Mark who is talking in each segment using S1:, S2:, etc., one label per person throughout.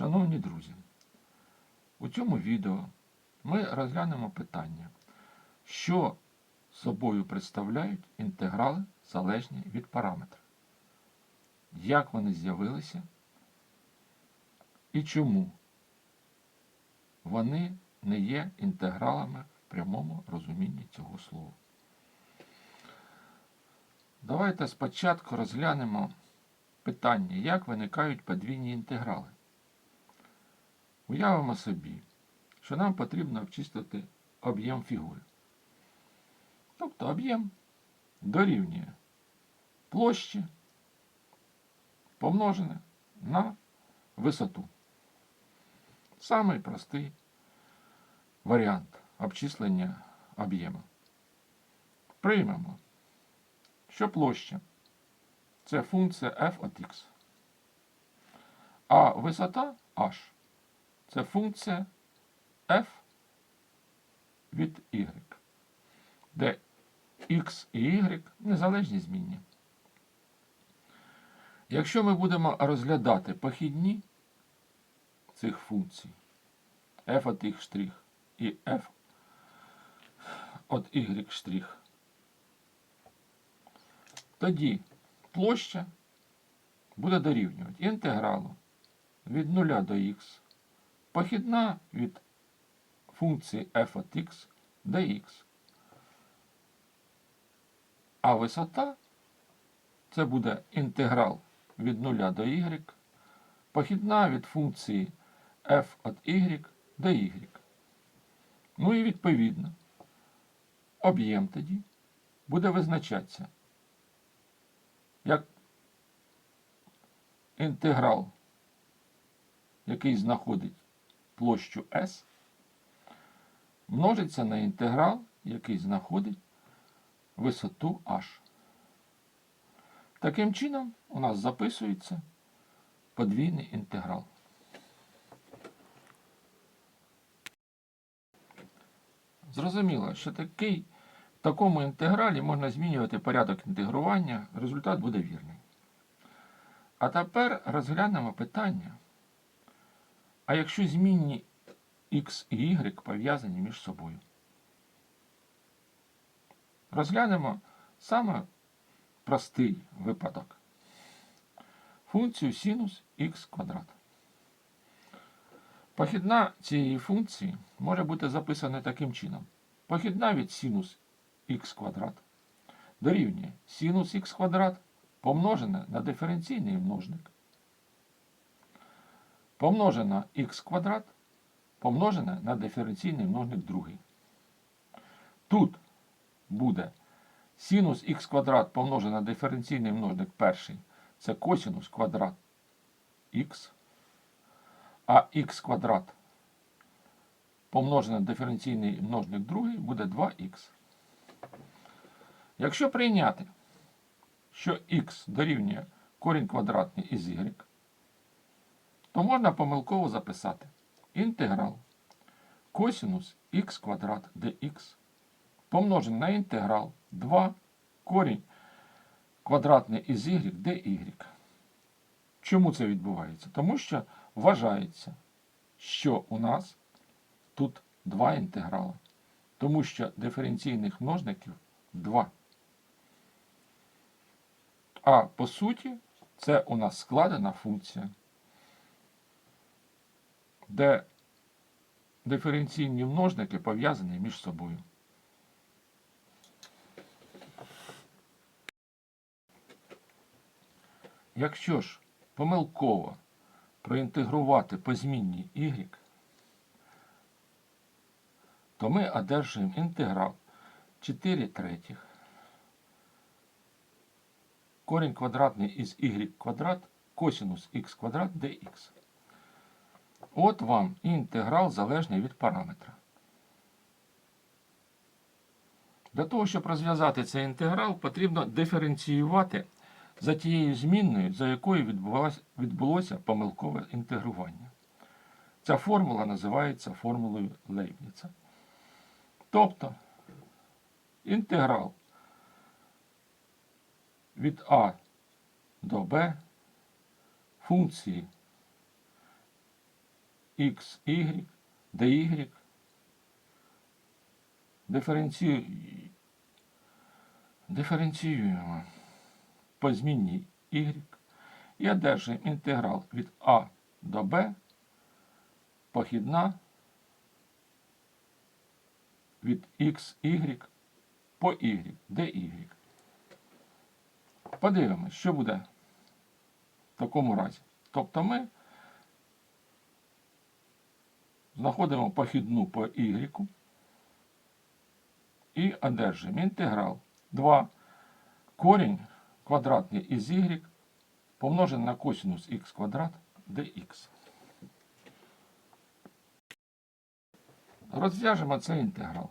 S1: Шановні друзі, у цьому відео ми розглянемо питання, що собою представляють інтеграли залежні від параметрів, як вони з'явилися і чому вони не є інтегралами в прямому розумінні цього слова. Давайте спочатку розглянемо питання, як виникають подвійні інтеграли. Уявимо собі, що нам потрібно обчистити об'єм фігури. Тобто об'єм дорівнює площі помножене на висоту. Самий простий варіант обчислення об'єму. Приймемо, що площа це функція f от x, а висота h це функція f від y, де x і y незалежні змінні. Якщо ми будемо розглядати похідні цих функцій f от x і f от y тоді площа буде дорівнювати інтегралу від 0 до х, похідна від функції f от x dx. А висота це буде інтеграл від 0 до y, похідна від функції f от y dy. Ну і відповідно, об'єм тоді буде визначатися як інтеграл, який знаходить площу S, множиться на інтеграл, який знаходить висоту H. Таким чином у нас записується подвійний інтеграл. Зрозуміло, що такий, в такому інтегралі можна змінювати порядок інтегрування, результат буде вірний. А тепер розглянемо питання. А якщо змінні x і y пов'язані між собою? Розглянемо саме простий випадок. Функцію синус х квадрат. Похідна цієї функції може бути записана таким чином. Похідна від синус х квадрат дорівнює синус х квадрат помножене на диференційний множник. Помножено на х квадрат помножене на диференційний множник другий. Тут буде синус х квадрат помножене на диференційний множник перший. Це косинус квадрат х. А х квадрат помножене на диференційний множник другий буде 2х. Якщо прийняти, що х дорівнює корінь квадратний із y, то можна помилково записати інтеграл косинус х квадрат dx помножений на інтеграл 2 корінь квадратний із y dy. Чому це відбувається? Тому що вважається, що у нас тут два інтеграли. Тому що диференційних множників 2. А по суті, це у нас складена функція, де диференційні множники пов'язані між собою. Якщо ж помилково проінтегрувати по змінній y, то ми одержуємо інтеграл 4 третіх корінь квадратний із y квадрат косинус х квадрат dx. От вам інтеграл залежний від параметра. Для того, щоб розв'язати цей інтеграл, потрібно диференціювати за тією змінною, за якою відбулося, відбулося помилкове інтегрування. Ця формула називається формулою Лейбніца. Тобто інтеграл від А до Б функції x, y, dy, диференцію... диференціюємо по змінній y і одержуємо інтеграл від а до b похідна від x, y по y, dy. Подивимось, що буде в такому разі. Тобто ми знаходимо похідну по y і одержуємо інтеграл 2 корінь квадратний із y помножений на косинус х квадрат dx. Розв'яжемо цей інтеграл.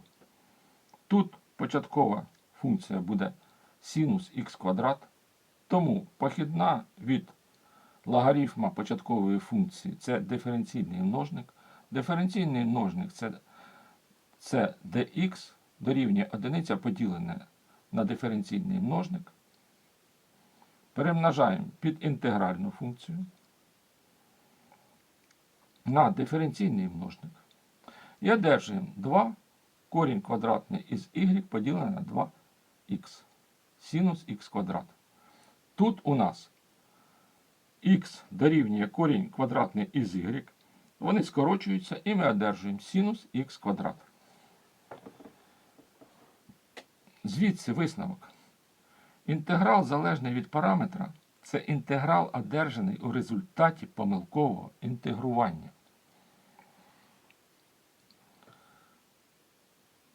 S1: Тут початкова функція буде синус х квадрат, тому похідна від логарифма початкової функції це диференційний множник. Диференційний множник це, dx дорівнює одиниця поділене на диференційний множник. Перемножаємо під інтегральну функцію на диференційний множник. І одержуємо 2 корінь квадратний із y поділене на 2х. Синус х квадрат. Тут у нас х дорівнює корінь квадратний із y. Вони скорочуються і ми одержуємо синус х квадрат. Звідси висновок. Інтеграл залежний від параметра це інтеграл, одержаний у результаті помилкового інтегрування.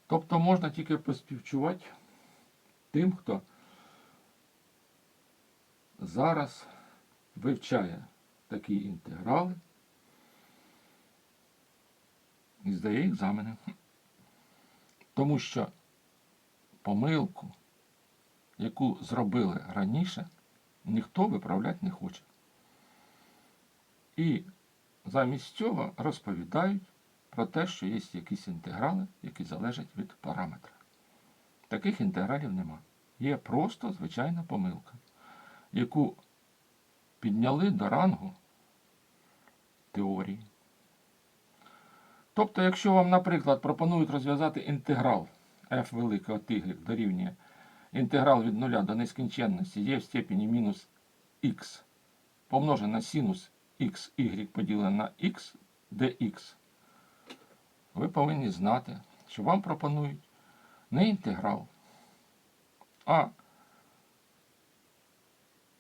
S1: Тобто можна тільки поспівчувати тим, хто зараз вивчає такі інтеграли і здає екзамени. Тому що помилку, яку зробили раніше, ніхто виправляти не хоче. І замість цього розповідають про те, що є якісь інтеграли, які залежать від параметра. Таких інтегралів нема. Є просто звичайна помилка, яку підняли до рангу теорії. Тобто, якщо вам, наприклад, пропонують розв'язати інтеграл f великого y дорівнює інтеграл від 0 до нескінченності є в степені мінус х помножене на синус x, y поділене на x dx, ви повинні знати, що вам пропонують не інтеграл, а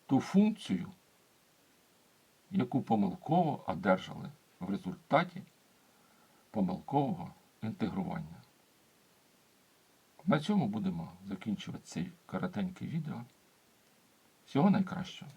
S1: ту функцію, яку помилково одержали в результаті помилкового інтегрування. На цьому будемо закінчувати цей коротенький відео. Всього найкращого.